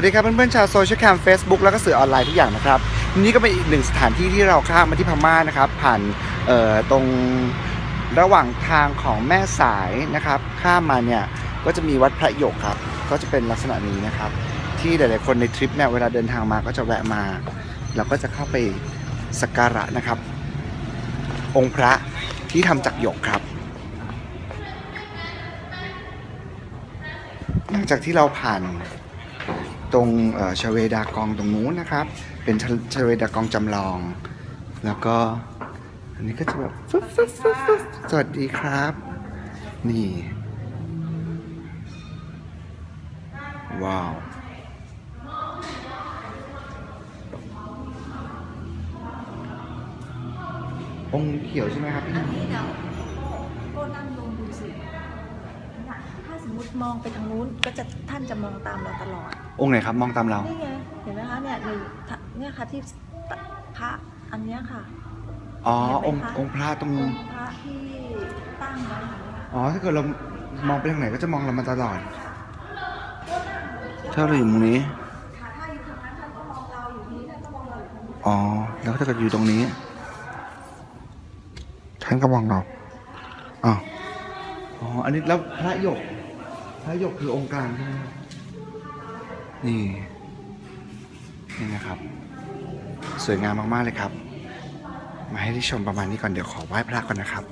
สวัสดีครับเพื่อนๆชาวโซเชียลแคม Facebook แล้วก็สื่อออนไลน์ทุกอย่างนะครับนี่ก็เป็นอีกหนึ่งสถานที่ที่เราข้ามมาที่พม่านะครับ ผ่านตรงระหว่างทางของแม่สายนะครับ ข้ามมาเนี่ยก็จะมีวัดพระหยกครับ ก็จะเป็นลักษณะนี้นะครับ ที่หลายๆคนในทริปเนี่ยเวลาเดินทางมาก็จะแวะมา เราก็จะเข้าไปสักการะนะครับ องค์พระที่ทำจากหยกครับ หลังจากที่เราผ่าน ตรงชเวดากองตรงนู้นนะครับ เป็นชเวดากองจำลอง แล้วก็อันนี้ก็จะแบบฟึ๊บฟึ๊บฟึ๊บฟึ๊บสวัสดีครับ นี่ ว้าวองค์เขียวใช่ไหมครับพี่ มมติมองไปทางนู้นก็จะท่านจะมองตามเราตลอด องค์ไหนครับมองตามเรา นี่ไงเห็นไหมคะเนี่ยในเนี่ยค่ะที่พระอันเนี้ยค่ะอ๋อเห็องนค์ไหมคะองค์พระตรงองค์พระที่ตั้งไว้ค่ะอ๋อถ้าเกิดเรามองไปทางไหนก็จะมองเรามาตลอด ถ้าเราอยู่ตรงนี้ ค่ะถ้าอยู่ทางนั้นท่านก็มองเราอยู่ที่นี่ท่านก็มองเราอยู่ทางนี้อ๋อ แล้วถ้าเกิดอยู่ตรงนี้ท่านก็มองเราอ๋ออ๋ออันนี้แล้วพระหยก พระหยกคือองค์กลางใช่ไหมนี่ นี่นะครับ สวยงามมาก ๆ เลยครับ มาให้ได้ชมประมาณนี้ก่อนเดี๋ยวขอไหว้พระก่อนนะครับ